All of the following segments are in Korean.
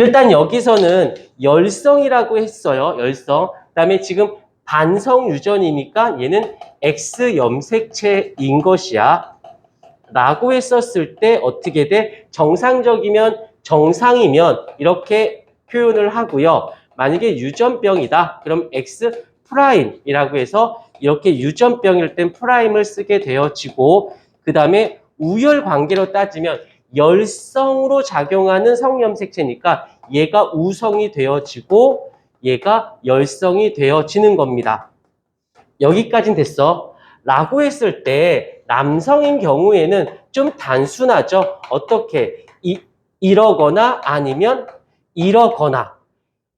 일단 여기서는 열성이라고 했어요. 열성. 그다음에 지금 반성 유전이니까 얘는 X 염색체인 것이야. 라고 했었을 때 어떻게 돼? 정상적이면 정상이면 이렇게 표현을 하고요. 만약에 유전병이다. 그럼 X 프라임이라고 해서 이렇게 유전병일 땐 프라임을 쓰게 되어지고 그 다음에 우열 관계로 따지면 열성으로 작용하는 성염색체니까 얘가 우성이 되어지고 얘가 열성이 되어지는 겁니다. 여기까진 됐어. 라고 했을 때 남성인 경우에는 좀 단순하죠. 어떻게 이, 이러거나 아니면 이러거나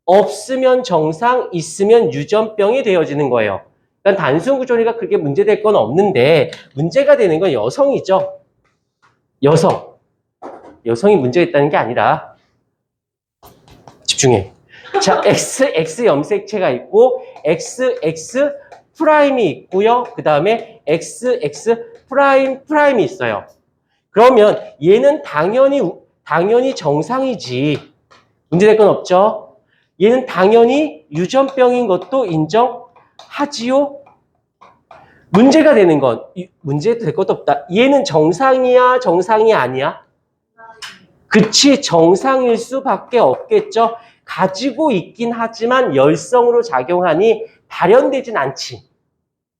없으면 정상, 있으면 유전병이 되어지는 거예요. 그러니까 단순 구조리가 그렇게 문제될 건 없는데 문제가 되는 건 여성이죠. 여성. 여성이 문제가 있다는 게 아니라 집중해. 자, XX 염색체가 있고 XX 프라임이 있고요. 그 다음에 XX 프라임 프라임이 있어요. 그러면 얘는 당연히 당연히 정상이지. 문제될 건 없죠. 얘는 당연히 유전병인 것도 인정하지요. 문제가 되는 건 이- 문제 될 것도 없다. 얘는 정상이야, 정상이 아니야? 그치, 정상일 수밖에 없겠죠. 가지고 있긴 하지만 열성으로 작용하니 발현되진 않지.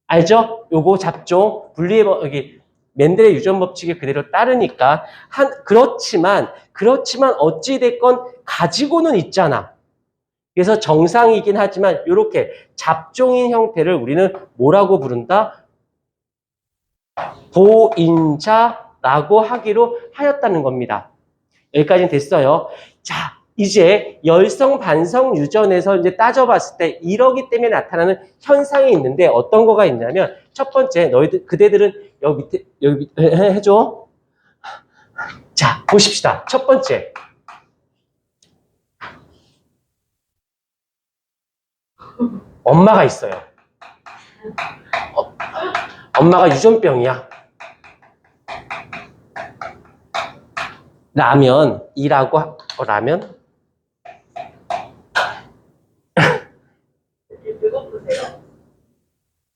알죠? 요거 잡종 분리해 여기 맨델의 유전 법칙에 그대로 따르니까 한 그렇지만 그렇지만 어찌 됐건 가지고는 있잖아. 그래서 정상이긴 하지만 이렇게 잡종인 형태를 우리는 뭐라고 부른다? 보인자라고 하기로 하였다는 겁니다. 여기까지는 됐어요. 자, 이제 열성 반성 유전에서 이제 따져봤을 때 이러기 때문에 나타나는 현상이 있는데 어떤 거가 있냐면 첫 번째 너희들 그대들은 여기 밑에 여기 밑에 해- 해줘. 자, 보십시다. 첫 번째. 엄마가 있어요. 어, 엄마가 유전병이야. 라면 이라고 하- 어, 라면?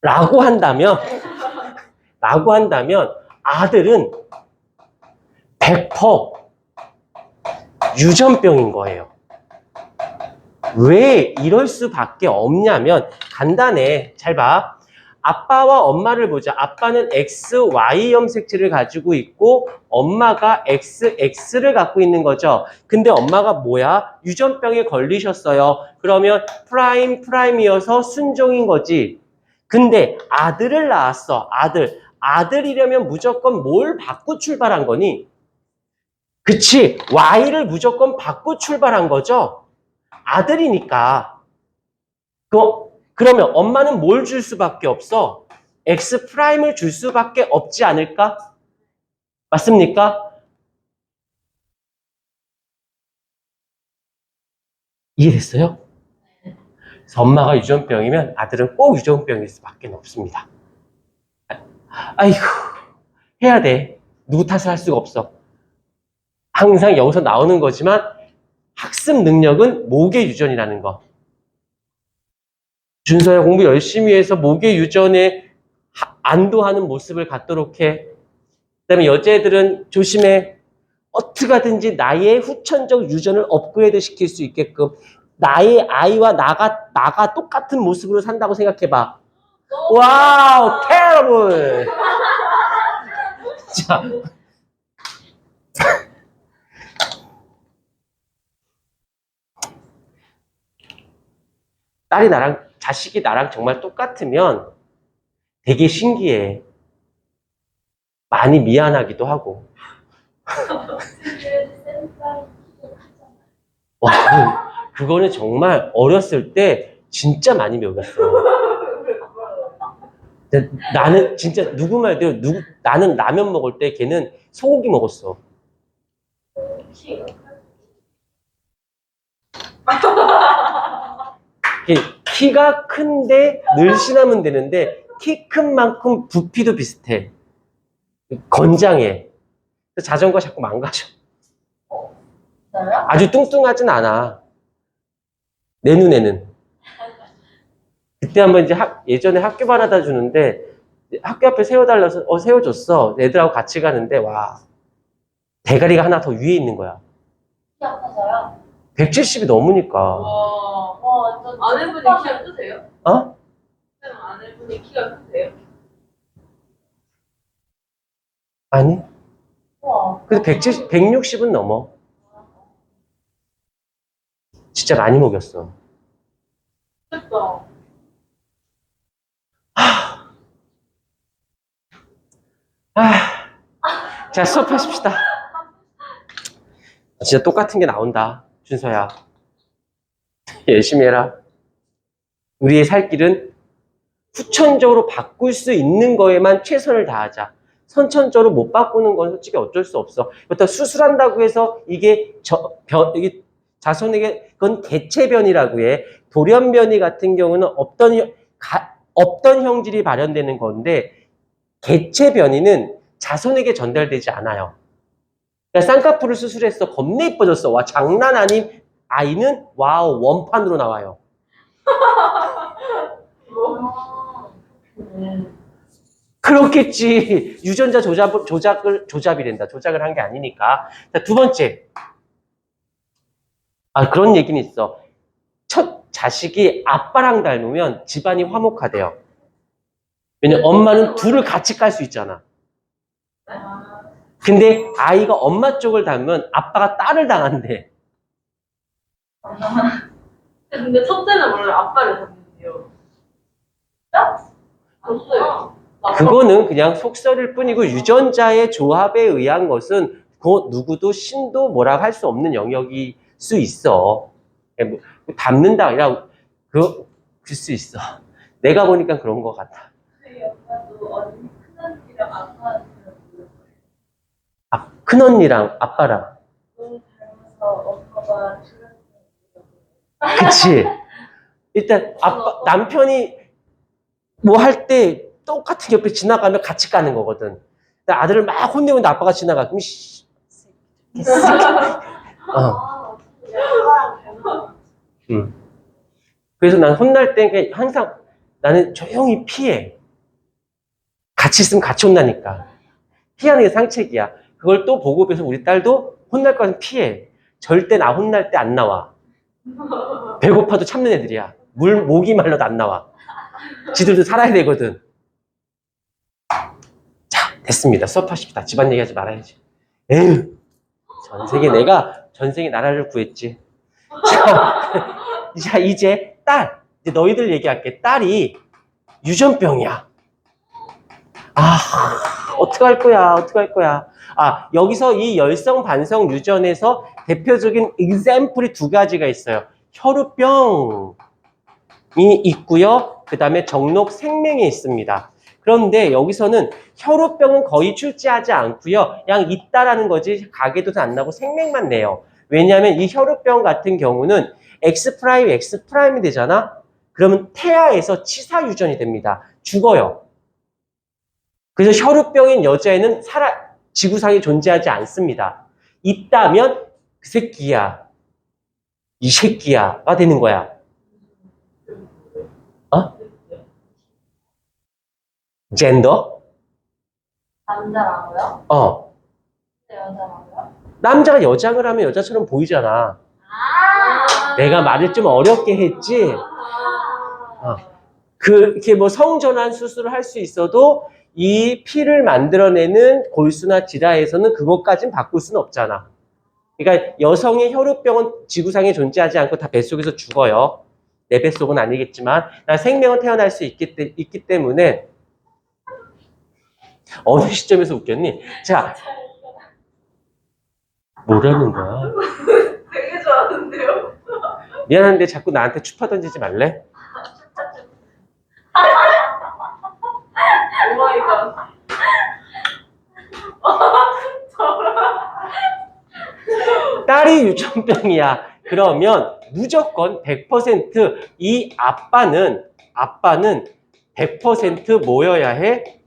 라고 한다면 라고 한다면 아들은 100% 유전병인 거예요. 왜 이럴 수밖에 없냐면 간단해. 잘 봐. 아빠와 엄마를 보자. 아빠는 XY 염색체를 가지고 있고 엄마가 XX를 갖고 있는 거죠. 근데 엄마가 뭐야? 유전병에 걸리셨어요. 그러면 프라임 프라임이어서 순종인 거지. 근데 아들을 낳았어. 아들. 아들이려면 무조건 뭘 받고 출발한 거니? 그치. Y를 무조건 받고 출발한 거죠. 아들이니까. 그, 그러면 엄마는 뭘 줄 수밖에 없어? X 프라임을 줄 수밖에 없지 않을까? 맞습니까? 이해됐어요? 그래서 엄마가 유전병이면 아들은 꼭 유전병일 수밖에 없습니다. 아이고, 해야 돼. 누구 탓을 할 수가 없어. 항상 여기서 나오는 거지만 학습 능력은 모계 유전이라는 거. 준서야 공부 열심히 해서 모계 유전에 하- 안도하는 모습을 갖도록 해. 그다음에 여자애들은 조심해. 어떻게 하든지 나의 후천적 유전을 업그레이드 시킬 수 있게끔 나의 아이와 나가 나가 똑같은 모습으로 산다고 생각해봐. 와우, terrible. 자. 딸이 나랑, 자식이 나랑 정말 똑같으면 되게 신기해. 많이 미안하기도 하고. 와, 그거는 정말 어렸을 때 진짜 많이 배웠어. 나는 진짜 누구 말대로 누구 나는 라면 먹을 때 걔는 소고기 먹었어. 이게 키가 큰데 늘씬하면 되는데 키 큰 만큼 부피도 비슷해. 건장해. 자전거 자꾸 망가져. 아주 뚱뚱하진 않아. 내 눈에는. 그때 한번 이제 학, 예전에 학교 바라다 주는데 학교 앞에 세워달라서 어 세워줬어. 애들하고 같이 가는데 와 대가리가 하나 더 위에 있는 거야. 키 아파서요? 170이 넘으니까. 와. 와, 완전 아내분이 키가 크세요? 어? 쌤 아내분이 키가 크세요? 아니? 우와. 근데 170, 160은 넘어. 진짜 많이 먹였어. 크다. 아, 자 수업하십시다. 진짜 똑같은 게 나온다, 준서야. 열심히 해라. 우리의 살 길은 후천적으로 바꿀 수 있는 거에만 최선을 다하자. 선천적으로 못 바꾸는 건 솔직히 어쩔 수 없어. 그렇다고 수술한다고 해서 이게 저, 변, 이게 자손에게 그건 개체변이라고 해. 돌연변이 같은 경우는 없던, 형- 가- 없던 형질이 발현되는 건데 개체 변이는 자손에게 전달되지 않아요. 그러니까 쌍꺼풀을 수술했어. 겁나 이뻐졌어. 와, 장난 아닌 아이는 와우, 원판으로 나와요. 아, 네. 그렇겠지. 유전자 조작, 조작을, 조작이 된다. 조작을 한 게 아니니까. 자, 두 번째. 아, 그런 얘기는 있어. 첫 자식이 아빠랑 닮으면 집안이 화목하대요. 왜냐면 엄마는 둘을 같이 깔 수 있잖아. 아, 근데 아이가 엄마 쪽을 닮으면 아빠가 딸을 당한대. 근데 첫째는 원래 아빠를 닮는데요. 졌어요. 그거는 그냥 속설일 뿐이고 유전자의 조합에 의한 것은 그 누구도 신도 뭐라 할 수 없는 영역일 수 있어. 뭐, 닮는다 아니라 그, 그 수 있어. 내가 보니까 그런 것 같아. 저희 엄마도 언니 큰 언니랑 아빠한테 불렀어요. 아, 큰언니랑 아빠랑. 그치? 일단 아빠, 남편이 뭐 할 때 똑같은 옆에 지나가면 같이 가는 거거든. 아들을 막 혼내는데 아빠가 지나가. 그럼 씨. 어. 아? 그래서 난 혼날 때 항상 나는 조용히 피해. 같이 있으면 같이 혼나니까. 피하는 게 상책이야. 그걸 또 보고해서 우리 딸도 혼날 거는 피해. 절대 나 혼날 때 안 나와. 배고파도 참는 애들이야. 물, 목이 말라도 안 나와. 지들도 살아야 되거든. 자, 됐습니다. 수업하십시다. 집안 얘기하지 말아야지. 에휴. 전 세계 내가 전 세계 나라를 구했지. 자, 자, 이제 딸. 이제 너희들 얘기할게. 딸이 유전병이야. 아, 어떡할 거야, 어떡할 거야. 아, 여기서 이 열성 반성 유전에서 대표적인 example이 두 가지가 있어요. 혈우병이 있고요. 그 다음에 정록 생명이 있습니다. 그런데 여기서는 혈우병은 거의 출제하지 않고요. 그냥 있다라는 거지 가게도 안 나고 생명만 내요. 왜냐하면 이 혈우병 같은 경우는 X 프라임 X 프라임이 되잖아. 그러면 태아에서 치사 유전이 됩니다. 죽어요. 그래서 혈우병인 여자애는 살아 지구상에 존재하지 않습니다. 있다면 그 새끼야, 이 새끼야가 되는 거야. 어? 젠더? 남자라고요? 어. 근데 여자라고요? 남자가 여장을 하면 여자처럼 보이잖아. 아, 내가 말을 좀 어렵게 했지. 아, 어. 그, 이렇게 뭐 성전환 수술을 할 수 있어도 이 피를 만들어내는 골수나 지라에서는 그것까진 바꿀 수는 없잖아. 그러니까 여성의 혈우병은 지구상에 존재하지 않고 다 뱃속에서 죽어요. 내 뱃속은 아니겠지만 나 생명은 태어날 수 있기, 때- 있기 때문에 어느 시점에서 웃겼니? 자, 뭐라는 거야? 되게 좋아하는데요? 미안한데 자꾸 나한테 추파 던지지 말래? 오마이갓. 딸이 유전병이야. 그러면 무조건 100%이 아빠는 아빠는 100% 모여야 해.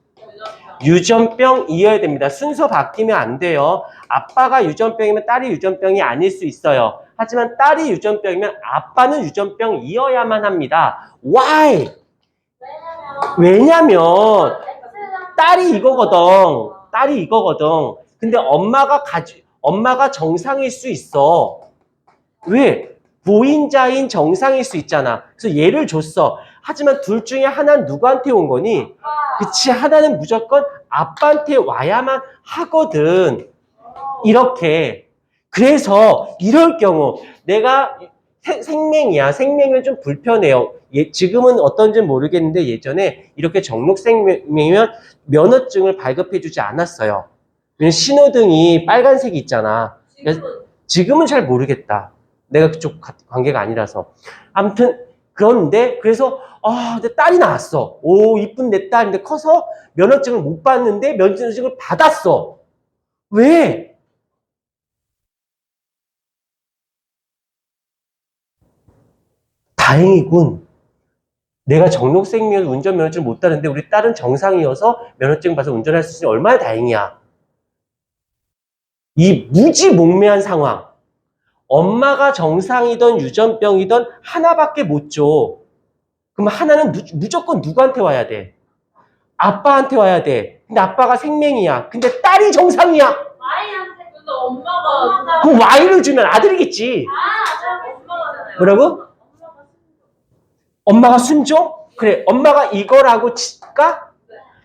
유전병이어야 됩니다. 순서 바뀌면 안 돼요. 아빠가 유전병이면 딸이 유전병이 아닐 수 있어요. 하지만 딸이 유전병이면 아빠는 유전병이어야만 합니다. Why? 왜냐면 딸이 이거거든. 딸이 이거거든. 근데 엄마가 가지, 엄마가 정상일 수 있어. 왜? 보인자인 정상일 수 있잖아. 그래서 예를 줬어. 하지만 둘 중에 하나는 누구한테 온 거니? 그치, 하나는 무조건 아빠한테 와야만 하거든. 이렇게. 그래서 이럴 경우 내가 세- 생명이야. 생명은 좀 불편해요. 예, 지금은 어떤지 모르겠는데 예전에 이렇게 정록 생명이면 면허증을 발급해주지 않았어요. 신호등이 빨간색이 있잖아. 지금은 지금은 잘 모르겠다. 내가 그쪽 가- 관계가 아니라서. 아무튼 그런데 그래서 아, 내 딸이 나왔어. 오, 이쁜 내 딸인데 커서 면허증을 못 받는데 면허증을 받았어. 왜? 다행이군. 내가 정록생명 운전 면허증을 못 따는데 우리 딸은 정상이어서 면허증 봐서 운전할 수 있으니 얼마나 다행이야. 이 무지몽매한 상황. 엄마가 정상이든 유전병이든 하나밖에 못 줘. 그럼 하나는 무, 무조건 누구한테 와야 돼? 아빠한테 와야 돼. 근데 아빠가 생명이야. 근데 딸이 정상이야. Y한테 근데 엄마가 엄마가 그럼 Y를 주면 아들이겠지. 아. 뭐라고? 엄마가 순종? 그래, 엄마가 이거라고 칠까?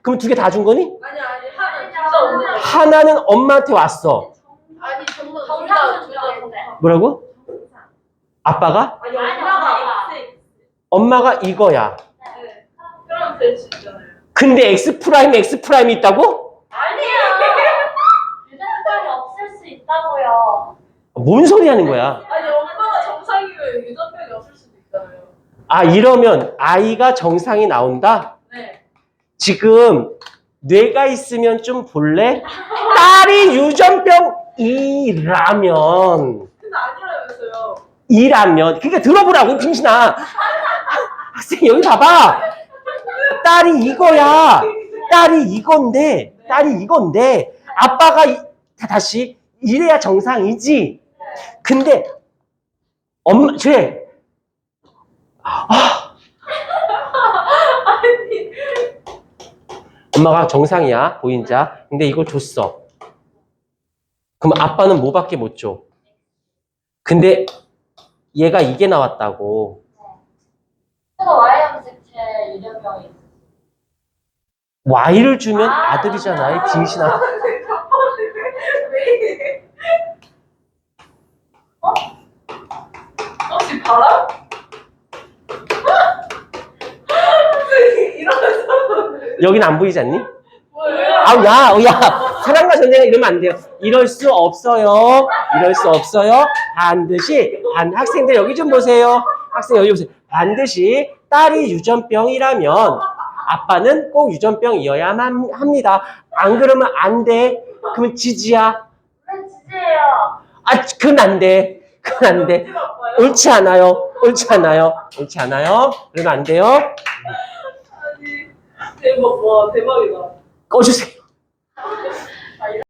그럼 두 개 다 준 거니? 아니 아니 하나 진짜. 하나는 엄마한테 왔어. 아니 정말 둘다. 뭐라고? 아빠가? 아니 엄마가 엄마가. X. 엄마가 이거야. 네. 그럼 될 수 있잖아요. 근데 X 프라임, X 프라임이 있다고? 아니야. 유전병이 없을 수 있다고요. 뭔 소리 하는 거야? 아니 엄마가 정상이면 유전병이 없을 수도 있잖아요. 아, 이러면 아이가 정상이 나온다? 네. 지금 뇌가 있으면 좀 볼래? 딸이 유전병 이라면. 아니라면서요. 이라면. 그러니까 들어보라고 빙신아. 학생 여기 봐봐. 딸이 이거야. 딸이 이건데 딸이 이건데 아빠가 이- 다- 다시 이래야 정상이지. 근데 엄마 그래 엄마가 정상이야 보인자. 근데 이걸 줬어 그럼 아빠는 뭐밖에 못 줘? 근데 얘가 이게 나왔다고 그래서 Y형 있어. Y를 주면 아, 아들이잖아 이 맞아. 빙신아 왜 이래? 어? 혹시 바람? 이러면서 여긴 안 보이지 않니? 뭐예요? 아우 야, 어, 야 사랑과 전쟁 이러면 안 돼요. 이럴 수 없어요. 이럴 수 없어요. 반드시 반 학생들 여기 좀 보세요. 학생 여기 보세요. 반드시 딸이 유전병이라면 아빠는 꼭 유전병이어야만 합니다. 안 그러면 안 돼. 그러면 지지야. 왜 지지예요? 아 그건 안 돼. 그건 안 돼. 옳지 않아요. 옳지 않아요. 옳지 않아요. 그러면 안 돼요. 아니 대박. 와 대박이다. 꺼주세요